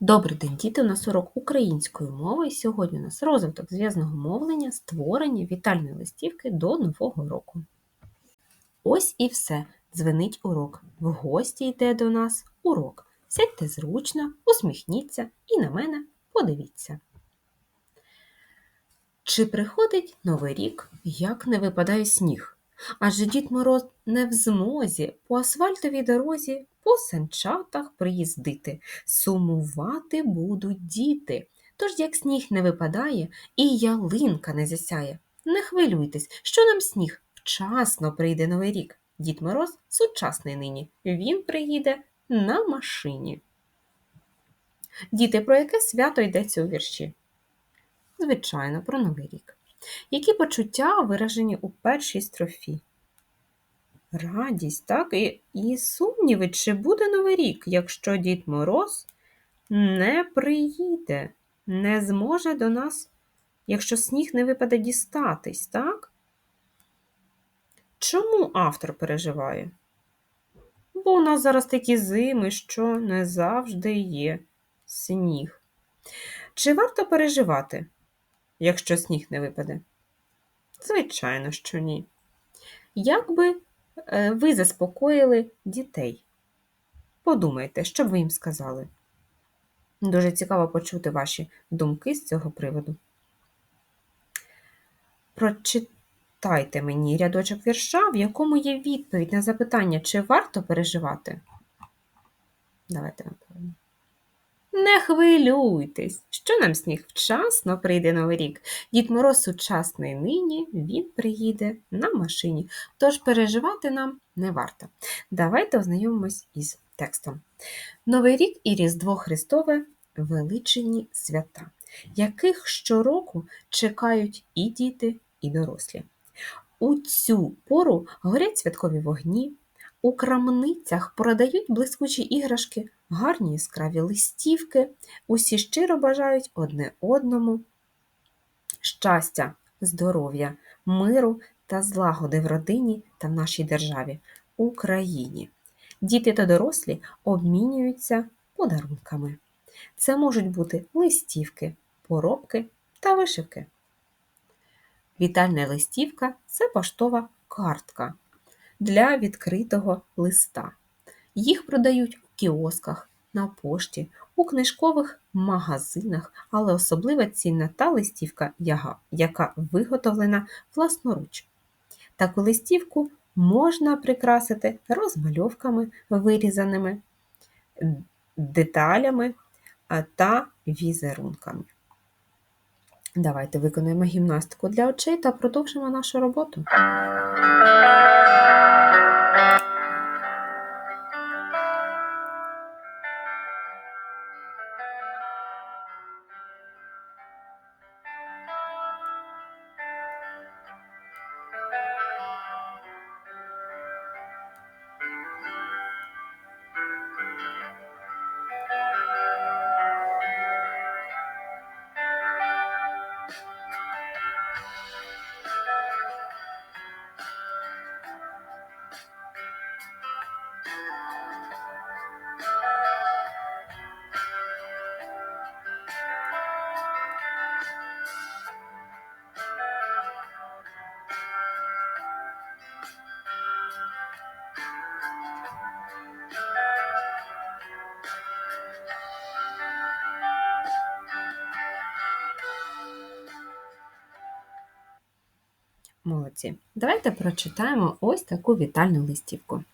Добрий день, діти! У нас урок української мови. І сьогодні у нас розвиток зв'язного мовлення, створення вітальної листівки до Нового року. Ось і все. Дзвенить урок. В гості йде до нас урок. Сядьте зручно, усміхніться і на мене подивіться. Чи приходить новий рік, як не випадає сніг? Адже Дід Мороз не в змозі по асфальтовій дорозі по санчатах приїздити, сумувати будуть діти. Тож, як сніг не випадає і ялинка не засяє, не хвилюйтесь, що нам сніг вчасно прийде новий рік. Дід Мороз сучасний нині. Він приїде на машині. Діти, про яке свято йдеться у вірші? Звичайно, про новий рік. Які почуття виражені у першій строфі? Радість, так, і, і сумніви, чи буде новий рік, якщо Дід Мороз не приїде, не зможе до нас, якщо сніг не випаде дістатись, так? Чому автор переживає? Бо у нас зараз такі зими, що не завжди є сніг. Чи варто переживати, якщо сніг не випаде? Звичайно, що ні. Як би е, ви заспокоїли дітей? Подумайте, що б ви їм сказали. Дуже цікаво почути ваші думки з цього приводу. Прочитайте мені рядочок вірша, в якому є відповідь на запитання, чи варто переживати. Давайте напевно. Не хвилюйтесь, що нам сніг вчасно прийде новий рік. Дід Мороз сучасний нині, він приїде на машині, тож переживати нам не варто. Давайте ознайомимось із текстом. Новий рік і Різдво Христове величені свята, яких щороку чекають і діти, і дорослі. У цю пору горять святкові вогні, у крамницях продають блискучі іграшки, гарні яскраві листівки, усі щиро бажають одне одному щастя, здоров'я, миру та злагоди в родині та в нашій державі, Україні. Діти та дорослі обмінюються подарунками. Це можуть бути листівки, поробки та вишивки. Вітальна листівка це поштова картка для відкритого листа. Їх продають у кіосках, на пошті, у книжкових магазинах, але особливо цінна та листівка, яка виготовлена власноруч. Таку листівку можна прикрасити розмальовками, вирізаними деталями та візерунками. Давайте виконуємо гімнастику для очей та продовжимо нашу роботу. Молодці. Давайте прочитаємо ось таку вітальну листівку.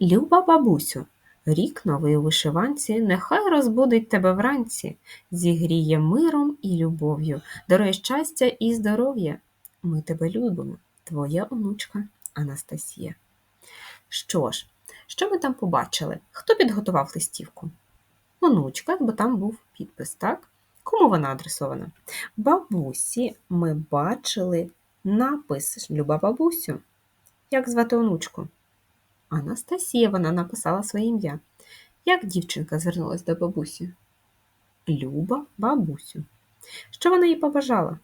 Люба бабусю, рік новий у вишиванці, нехай розбудить тебе вранці, зігріє миром і любов'ю, дарує щастя і здоров'я. Ми тебе любимо, твоя онучка Анастасія. Що ж, що ми там побачили? Хто підготував листівку? Онучка, бо там був підпис, так? Кому вона адресована? Бабусі ми бачили Напис Люба бабусю. Як звати онучку? Анастасія вона написала своє ім'я. Як дівчинка звернулася до бабусі? Люба бабусю. Що вона їй побажала?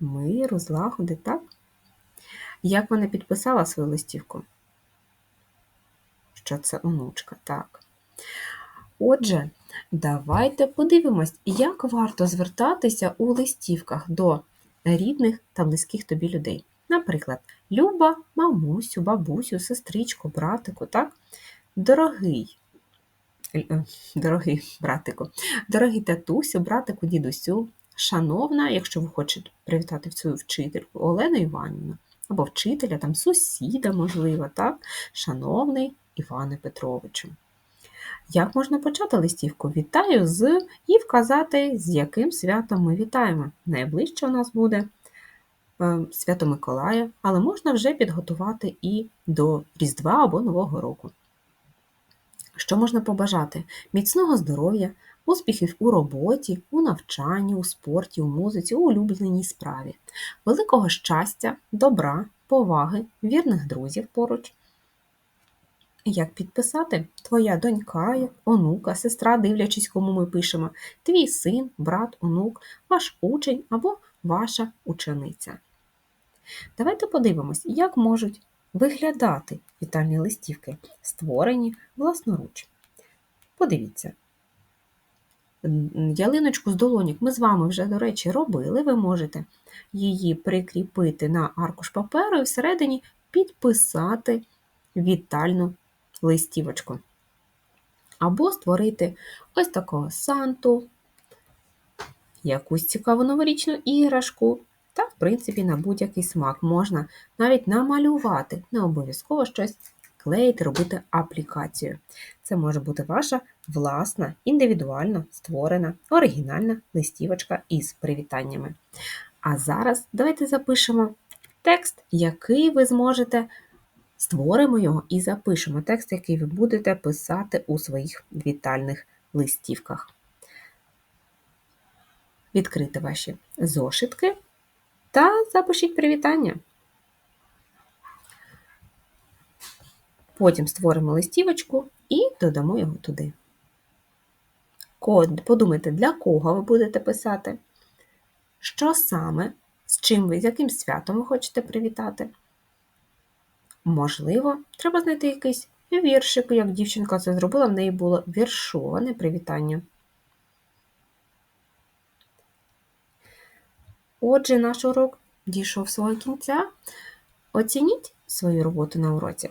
Миру, злагоди, так? Як вона підписала свою листівку? Що це онучка, так. Отже, Давайте подивимось, як варто звертатися у листівках до рідних та близьких тобі людей. Наприклад, Люба, мамусю, бабусю, сестричку, братику, так? Дорогий, е, дорогий братику, дорогий татусю, братику, дідусю, шановна, якщо ви хочете привітати свою вчительку, Олену Іванівну, або вчителя, там сусіда, можливо, так? Шановний Іване Петровичу. Як можна почати листівку? Вітаю з і вказати, з яким святом ми вітаємо. Найближче у нас буде е, Свято Миколая, але можна вже підготувати і до Різдва або Нового року. Що можна побажати? Міцного здоров'я, успіхів у роботі, у навчанні, у спорті, у музиці, у улюбленій справі, великого щастя, добра, поваги, вірних друзів поруч. Як підписати? Твоя донька, онука, сестра, дивлячись, кому ми пишемо, твій син, брат, онук, ваш учень або ваша учениця. Давайте подивимось, як можуть виглядати вітальні листівки, створені власноруч. Подивіться. Ялиночку з долоньок ми з вами вже, до речі, робили. Ви можете її прикріпити на аркуш паперу і всередині підписати вітальну листівочку. Або створити ось такого санту, якусь цікаву новорічну іграшку, та, в принципі, на будь-який смак можна навіть намалювати, не обов'язково щось клеїти, робити аплікацію. Це може бути ваша власна, індивідуально створена, оригінальна листівочка із привітаннями. А зараз давайте запишемо текст, який ви зможете Створимо його і запишемо текст, який ви будете писати у своїх вітальних листівках. Відкрити ваші зошитки та запишіть привітання. Потім створимо листівочку і додамо його туди. Подумайте, для кого ви будете писати, що саме, з чим ви, з яким святом ви хочете привітати. Можливо, треба знайти якийсь віршик, як дівчинка це зробила, в неї було віршоване привітання. Отже, наш урок дійшов свого кінця. Оцініть свою роботу на уроці.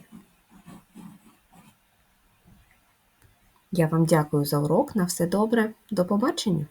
Я вам дякую за урок. На все добре. До побачення!